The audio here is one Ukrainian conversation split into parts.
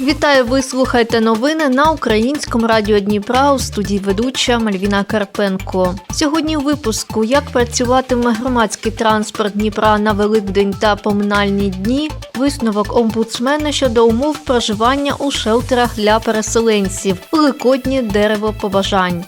Вітаю, ви слухаєте новини на українському радіо Дніпра у студії ведуча Мальвіна Карпенко. Сьогодні у випуску як працюватиме громадський транспорт Дніпра на Великдень та поминальні дні. Висновок омбудсмена щодо умов проживання у шелтерах для переселенців. Великодні дерево побажань.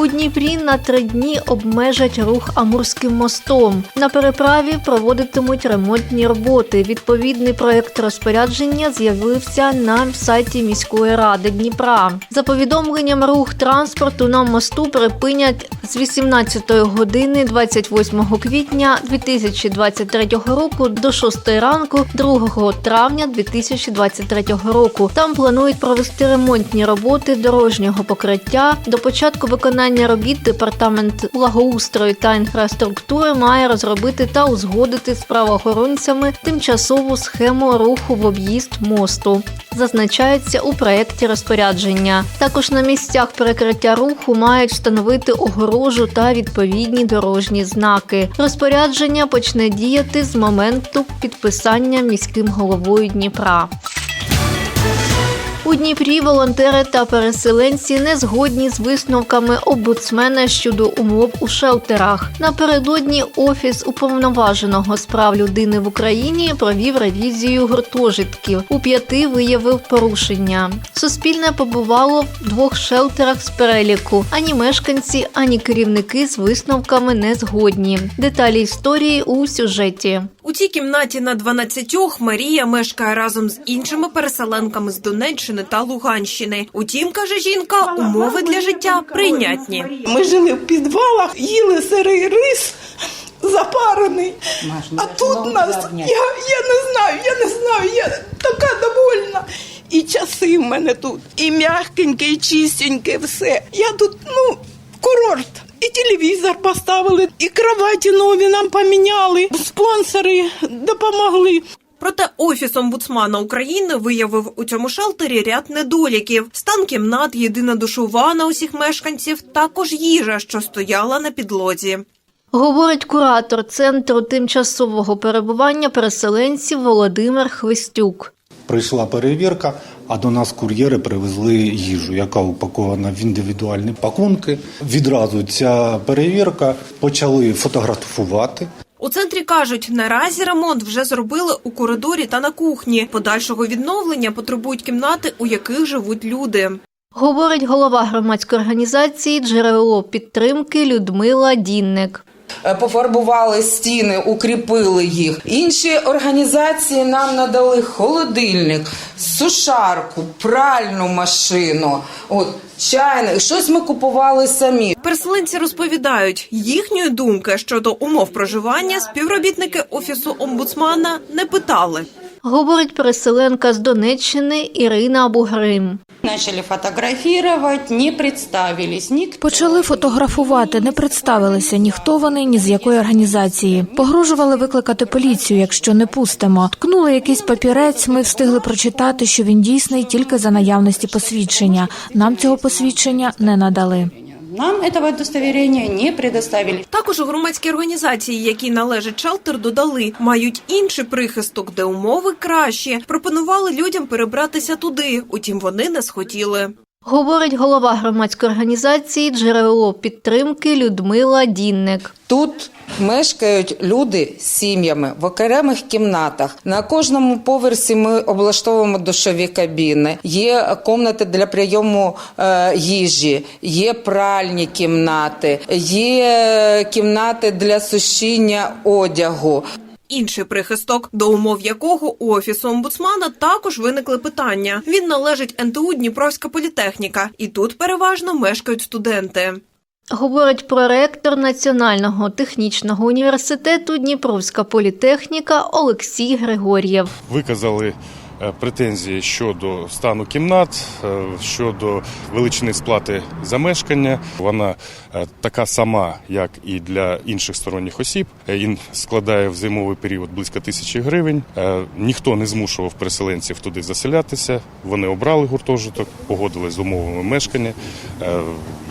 У Дніпрі на три дні обмежать рух Амурським мостом. На переправі проводитимуть ремонтні роботи. Відповідний проект розпорядження з'явився на сайті міської ради Дніпра. За повідомленням рух транспорту на мосту припинять з 18 години 28 квітня 2023 року до 6 ранку 2 травня 2023 року. Там планують провести ремонтні роботи дорожнього покриття. До початку виконання робіт департамент благоустрою та інфраструктури має розробити та узгодити з правоохоронцями тимчасову схему руху в об'їзд мосту. Зазначається у проєкті розпорядження. Також на місцях перекриття руху мають встановити огорожу та відповідні дорожні знаки. Розпорядження почне діяти з моменту підписання міським головою Дніпра. У Дніпрі волонтери та переселенці не згодні з висновками омбудсмена щодо умов у шелтерах. Напередодні офіс уповноваженого з прав людини в Україні провів ревізію гуртожитків. У п'яти виявив порушення. Суспільне побувало в двох шелтерах з переліку. Ані мешканці, ані керівники з висновками не згодні. Деталі історії у сюжеті. У цій кімнаті на 12 Марія мешкає разом з іншими переселенками з Донеччини та Луганщини. Утім, каже жінка, умови для життя прийнятні. Ми жили в підвалах, їли сирий рис запарений. А тут нас, я, я не знаю, я не знаю, я така довольна. І часи в мене тут, і м'ягеньке, і чистеньке, все. Я тут, ну, курорт. І телевізор поставили, і кроваті нові нам поміняли. Спонсори допомогли. Проте офіс омбудсмана України виявив у цьому шелтері ряд недоліків: стан кімнат, єдина душова на усіх мешканців, також їжа, що стояла на підлозі. Говорить куратор центру тимчасового перебування переселенців Володимир Хвистюк. Прийшла перевірка, а до нас кур'єри привезли їжу, яка упакована в індивідуальні пакунки. Відразу ця перевірка почали фотографувати. У центрі кажуть, наразі ремонт вже зробили у коридорі та на кухні. Подальшого відновлення потребують кімнати, у яких живуть люди. Говорить голова громадської організації Джерело підтримки Людмила Дінник. Е, Пофарбували стіни, укріпили їх. Інші організації нам надали холодильник, сушарку, пральну машину, от чайник. Щось ми купували самі. Переселенці розповідають, їхньої думки щодо умов проживання співробітники офісу омбудсмана не питали. Говорить переселенка з Донеччини Ірина Бугрим. Начали фотографировать, не представились. Ник... Почали фотографувати, не представилися ні хто вони, ні з якої організації. Погрожували викликати поліцію, якщо не пустимо. Ткнули якийсь папірець. Ми встигли прочитати, що він дійсний тільки за наявності посвідчення. Нам цього посвідчення не надали. Нам этого удостоверения не предоставили. Також громадські організації, які належать шелтер, додали, мають інший прихисток, де умови кращі. Пропонували людям перебратися туди, утім вони не схотіли. Говорить голова громадської організації Джерело підтримки Людмила Дінник. Тут мешкають люди з сім'ями в окремих кімнатах. На кожному поверсі ми облаштовуємо душові кабіни. Є комнати для прийому е, їжі, є пральні кімнати, є кімнати для сушіння одягу. Інший прихисток, до умов якого у офісу омбудсмана також виникли питання. Він належить НТУ Дніпровська політехніка, і тут переважно мешкають студенти. Говорить проректор Національного технічного університету Дніпровська політехніка Олексій Григор'єв. виказали претензії щодо стану кімнат, е, щодо величини сплати за мешкання. Вона е, така сама, як і для інших сторонніх осіб. Е, Він складає в зимовий період близько тисячі гривень. Е, Ніхто не змушував переселенців туди заселятися. Вони обрали гуртожиток, погодились з умовами мешкання. Е,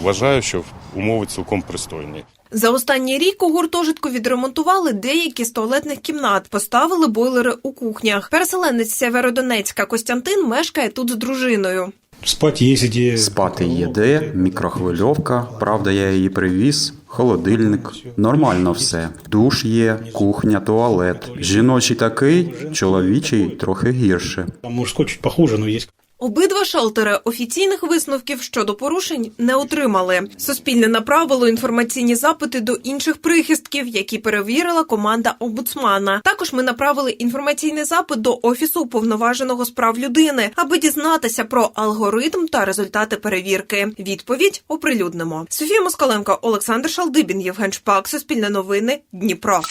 Вважаю, що умови цілком пристойні. За останній рік у гуртожитку відремонтували деякі з туалетних кімнат, поставили бойлери у кухнях. Переселенець Северодонецька Костянтин мешкає тут з дружиною. Спать є де. Спати є де, мікрохвильовка, правда, я її привіз, холодильник. Нормально все. Душ є, кухня, туалет. Жіночий такий, чоловічий трохи гірше. Там чуть похуже, но є. Обидва шелтери офіційних висновків щодо порушень не отримали. Суспільне направило інформаційні запити до інших прихистків, які перевірила команда омбудсмана. Також ми направили інформаційний запит до офісу уповноваженого з прав людини, аби дізнатися про алгоритм та результати перевірки. Відповідь оприлюднимо. Софія Москаленко, Олександр Шалдибін, Євген Шпак, Суспільне новини, Дніпро.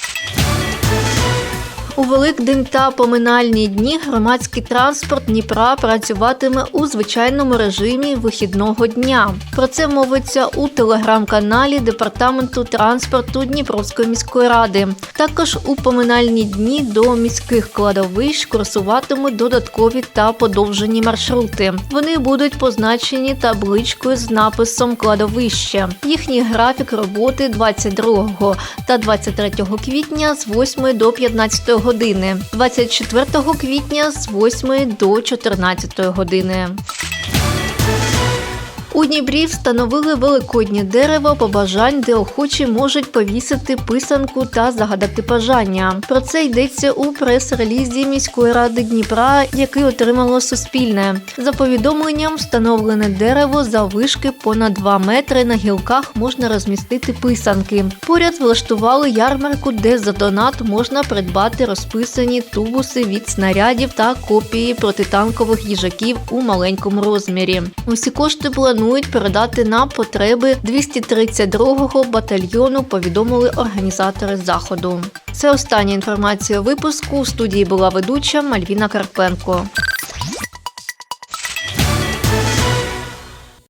У Великдень та поминальні дні громадський транспорт Дніпра працюватиме у звичайному режимі вихідного дня. Про це мовиться у телеграм-каналі Департаменту транспорту Дніпровської міської ради. Також у поминальні дні до міських кладовищ курсуватимуть додаткові та подовжені маршрути. Вони будуть позначені табличкою з написом кладовище. Їхній графік роботи 22 та 23 квітня з 8 до 15 години, 24 квітня з 8 до 14 години. У Дніпрі встановили великоднє дерево побажань, де охочі можуть повісити писанку та загадати бажання. Про це йдеться у прес-релізі міської ради Дніпра, який отримало Суспільне. За повідомленням, встановлене дерево заввишки понад 2 метри на гілках можна розмістити писанки. Поряд влаштували ярмарку, де за донат можна придбати розписані тубуси від снарядів та копії протитанкових їжаків у маленькому розмірі. Усі кошти планують передати на потреби 232-го батальйону. Повідомили організатори заходу. Це остання інформація випуску. У студії була ведуча Мальвіна Карпенко.